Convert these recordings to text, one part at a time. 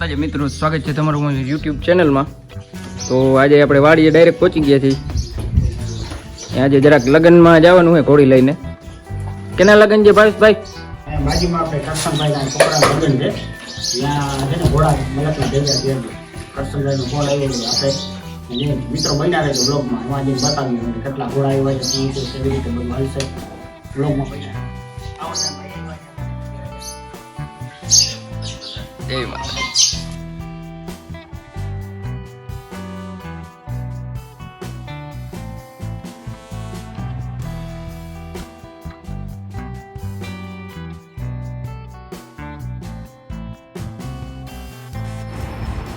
માતાજી મિત્રો સ્વાગત છે તમારું મારી યુટ્યુબ ચેનલમાં તો આજે આપણે વાડીએ ડાયરેક્ટ પહોંચી ગયા છીએ. આજે જરાક લગ્નમાં જવાનું હોય ઘોડી લઈને. કેના લગ્ન છે ભાવેશભાઈ? ભાઈ બાજુમાં આપણે કરશનભાઈના છોકરાનું લગ્ન છે. ત્યાં છે ને ઘોડા મલકના ભેગા છે. કરશનભાઈનો ફોન આવ્યો હતો આપણે. મિત્રો બન્યા છે બ્લોગમાં એમાં જઈને બતાવ્યું કેટલા ઘોડા આવ્યા છે શું છે કેવી રીતે બધું હાલશે બ્લોગમાં બન્યા જય માતા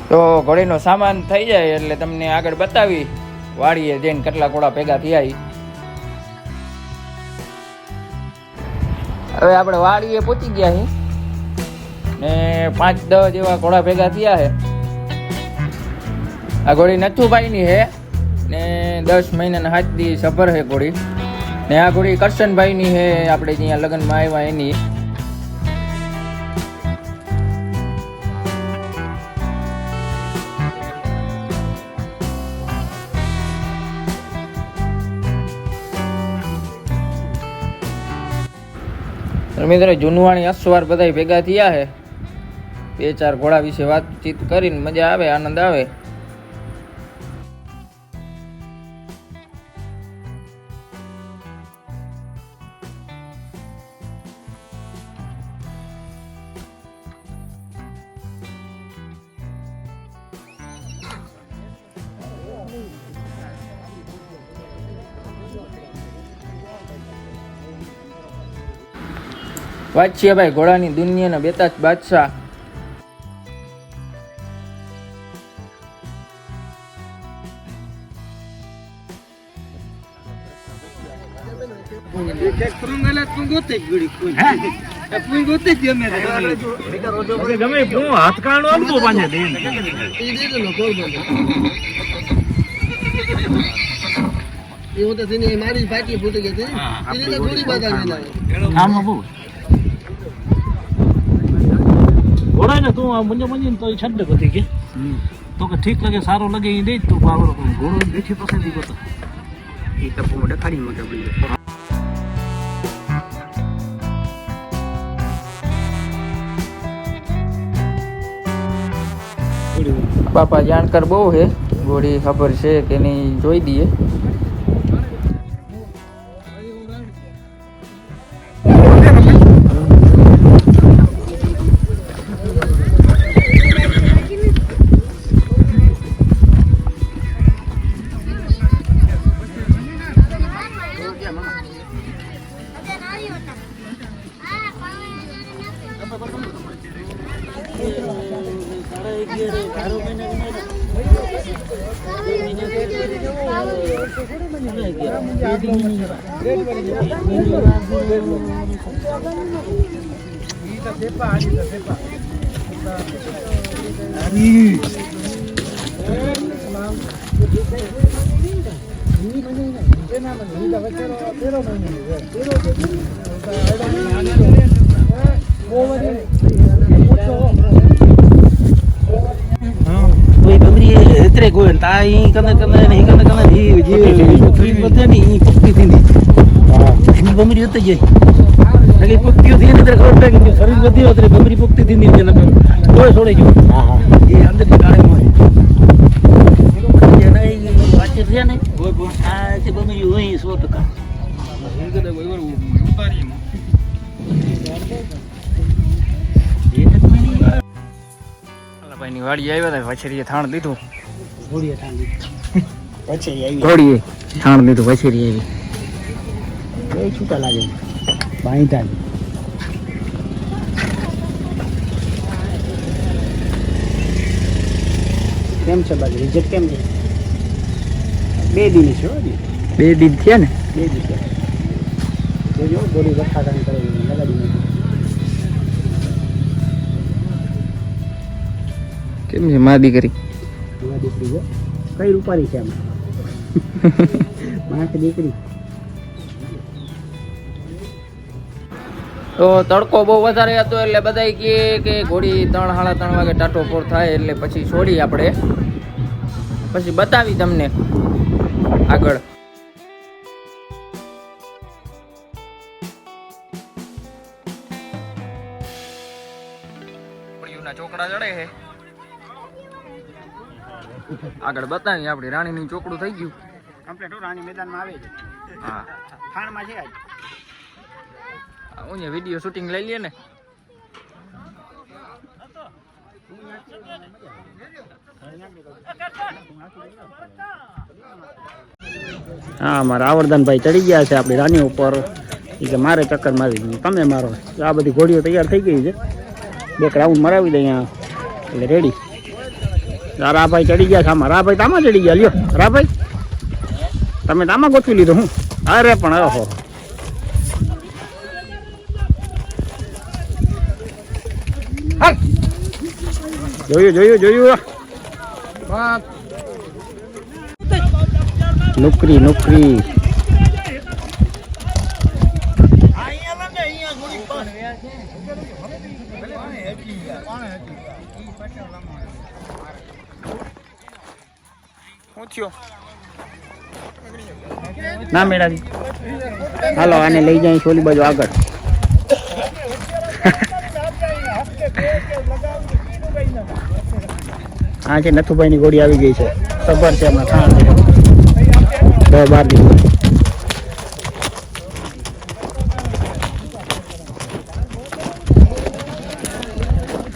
તો ઘોડીનો સામાન થઈ જાય એટલે તમને આગળ બતાવી, વાડીએ જઈને કેટલા ઘોડા ભેગા થયા હવે આપણે વાડીએ પહોંચી ગયા છીએ ને પાંચ દસ જેવા ઘોડા ભેગા થયા છે આ ઘોડી નથુભાઈની છે ને દસ મહિનાના હાથથી સફર છે ઘોડી. ને આ ઘોડી કરશનભાઈની છે આપણે જ્યાં લગ્નમાં આવ્યા એની. મિત્રો, જૂનવાણી અસવાર બધા ભેગા થયા છે. બે ચાર ઘોડા વિશે વાતચીત કરીને મજા આવે, આનંદ આવે. વાંચીએ ભાઈ ઘોડાની દુનિયાના બેતાજ બાદશાહ. ગમે હું હાથ કાણો આલતો પાછે એવું તો મારી ફાટી ફૂટી ગઈ હતી. આમાં બહુ. ઘોડાય ને તું આ મંજો મંજીને તો છડ બધી કે તો કે ઠીક લાગે સારો લાગે એ દે તું પાવર ઘોડો બેઠી પસંદ બતા એ તપો મોઢે ખાડી મોઢે બોલી બાપા જાણકાર બહુ છે. ગોળી ખબર છે કે નહીં જોઈ દઈએ. કોઈ બમરી એતરે કોઈ તા ઈ કંદે કંદે ને ઈ કંદે કંદે ઈ જે બમરી ઉતે જઈ નકે પક્કી થી ને ખબર પડે કે શરીર વધી ઉતરે બમરી પુક્તિ થીંદી ને નકે કોઈ છોડે જો હા હા એ અંદરની કાળે મોય જેના છે ને આ જે બમરી હોય 100% ભાઈની વાડી આવ્યા હતા વછેરીએ થાણ લીધું. ઘોડીએ આવી. થાણ લીધું વછેરી આવી. એ છૂટા લાગે? બાંધતા કેમ છે બાજુ? રિઝલ્ટ કેમ છે? બે દિન છે બે દિન થયા ને? બે દિવસ જોજો ગોળી વખાટાની કરે લગાડી કેમ છે મા દીકરી? મા દીકરી કઈ રૂપારી છે આમાં? માણસ દીકરી? તો તડકો બહુ વધારે હતો એટલે બધા કહે કે ઘોડી ત્રણ સાડા ત્રણ વાગે ટાટો પોર થાય એટલે પછી છોડી આપણે. પછી બતાવી તમને આગળ. ચોકડા ચડે છે. આગળ બતાવી આપણી રાણીનું ચોકડું થઈ ગયું. કમ્પ્લીટ રાણી મેદાનમાં આવે છે. હા. ખાણમાં છે હું વીડિયો શૂટિંગ લઈ લઈએ ને. હા, મારા આવરદાનભાઈ ચડી ગયા છે આપણી રાની ઉપર. કે મારે ચક્કર મારી તમે મારો. આ બધી ઘોડીઓ તૈયાર થઈ ગઈ છે. બે રાઉન્ડ મરાવી દે અહીંયા. એટલે રેડી રાભાઈ ચડી ગયા છે આમાં. રાભાઈ તામાં ચડી ગયા. લ્યો, રાભાઈ. તમે તામાં ગોઠવી લીધો હું. અરે પણ ઓહો. જોયું જોયું જોયું. નોકરી નોકરી. ના મેળાજી. હાલો આને લઈ જાય છોલી બાજુ આગળ. છે નથુભાઈ ની ગોળી આવી ગઈ છે, સબર છે હમણાં ખાણ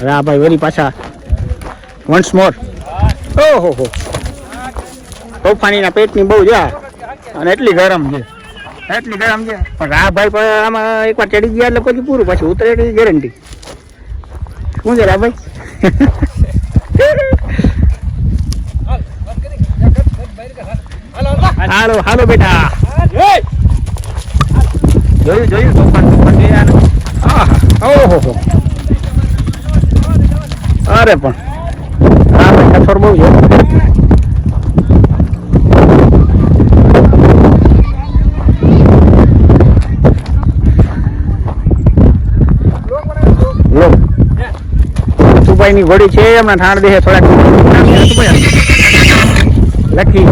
આ ભાઈ વળી પાછા વન્સ મોર ઓહો હો. તોફાનીના પેટની બહુ જા અને એટલી ગરમ છે. એટલી ગરમ છે. પણ આ ભાઈ પણ આમાં એકવાર ચડી ગયા એટલે પછી પૂરું, પાછું ઉતરે ગેરંટી. શું છે રા ભાઈ? હાલો હાલો બેટા. જોયું જોયું તોફાન તોફાન ઓહો હો અરે પણ. આ બહુ છે લો નથુભાઈ ની ઘોડી છે હમણાં ઠાણ દે થોડાક લખી.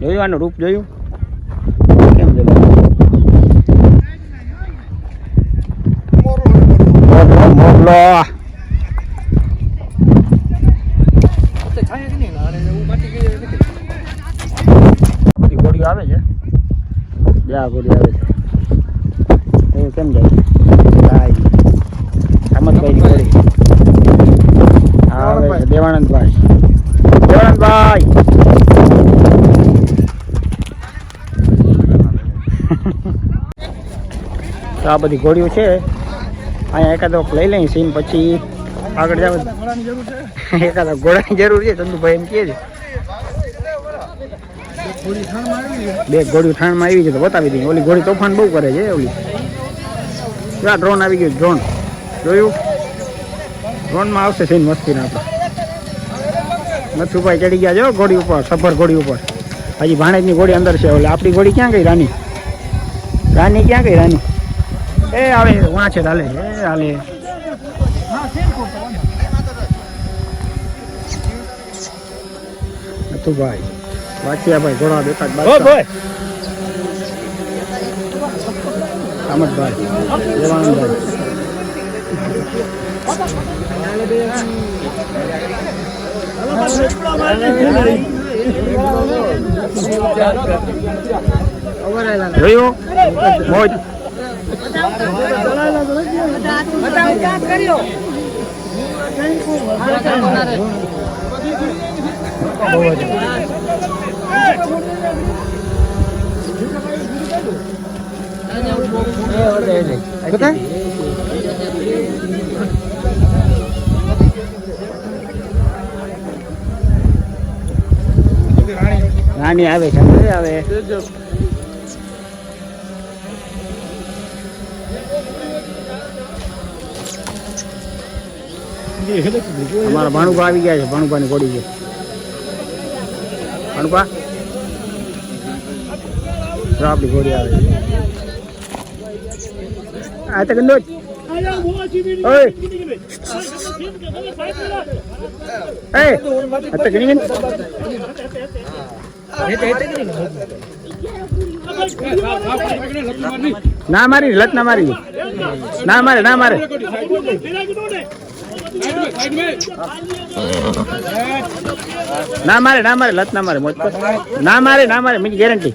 જોયું આનું રૂપ જોયું? કેમ મોગલો. આવે છે? બે ઘોડી આવે છે. કેમ જાય? ભાઈ અમતભાઈ ની ઘોડી. હા, દેવાનંદભાઈ. દેવાનંદભાઈ! તો આ બધી ઘોડીઓ છે. અહીંયા એકાદો લઈ લઈ સીન પછી આગળ જાવ એકાદા ઘોડાની જરૂર છે ચંદુભાઈ એમ કહે છે. બે ઘોડીઓ ઠાણમાં આવી છે તો બતાવી દઈએ. ઓલી ઘોડી તોફાન બહુ કરે છે ઓલી. ક્યાં ડ્રોન આવી ગયું ડ્રોન જોયું? ડ્રોનમાં આવશે છે મસ્તીને આપણે. નથુભાઈ ચડી ગયા જો ઘોડી ઉપર સફર ઘોડી ઉપર. હજી ભાણેજની ઘોડી અંદર છે ઓલે આપણી ઘોડી ક્યાં ગઈ રાની? રાની ક્યાં ગઈ રાની? એ આવે વાં છે હાલે એ હાલે. નથુભાઈ વાંચિયાભાઈ ઘોડા બેટા બાદશાહ અમદભાઈ દેવાનંદભાઈ જોયું મોજ બધા રાણી આવે છે આવે. અમારા ભાણુભા આવી ગયા છે, ભાણુભાની ઘોડી છે. ભાણુભા? જો આપણી ઘોડી આવે. આ તો ગંદો ઓય. એ આ તો ગણી ના મારી, લત ના મારી. ના મારે ના મારે. ના મારે ના મારે, લત ના મારે. મોજ. ના મારે ના મારે મારી ગેરંટી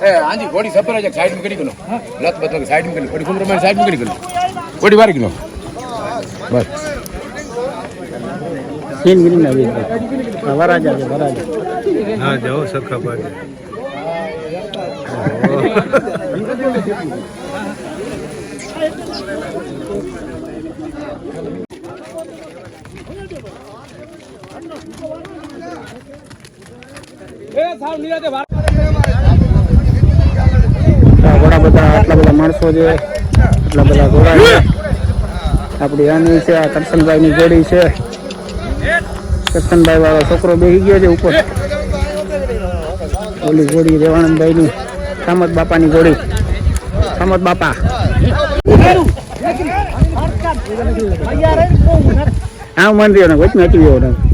એ આંજી ઘોડી સપર છે સાઈડમાં કરી ગયો લત બતો સાઈડમાં કરી ઘોડી કુમરો માં સાઈડમાં કરી ગયો ઘોડી વારી ગયો બસ સીન ગીરી ના વીર વરાજા છે વરાજા હા જાઓ સખા પાડે આ બધા આટલા બધા માણસો છે આટલા બધા ઘોડા છે. આપણી આની છે, આ કરશનભાઈ ની ઘોડી છે. કરશનભાઈ વાળો છોકરો બેસી ગયો છે ઉપર. ઓલી ઘોડી રેવાણંદભાઈની સામત બાપા ની ઘોડી સામત બાપા. હા ને વચમાં હટી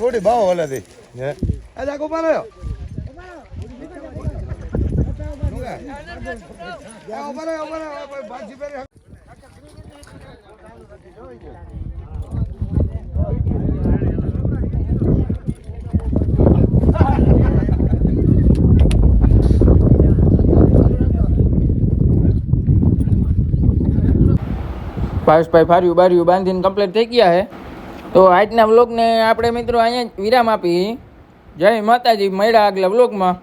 ખોટી ભાવ ઓલે થી આ જાકો પાડ્યો પાયુષભાઈ ફાર્યું બાર્યું બાંધીને કમ્પ્લીટ થઈ ગયા છે તો આજના વ્લોગને આપણે મિત્રો અહીંયા વિરામ આપી. જય માતાજી મળ્યા આગલા વ્લોગમાં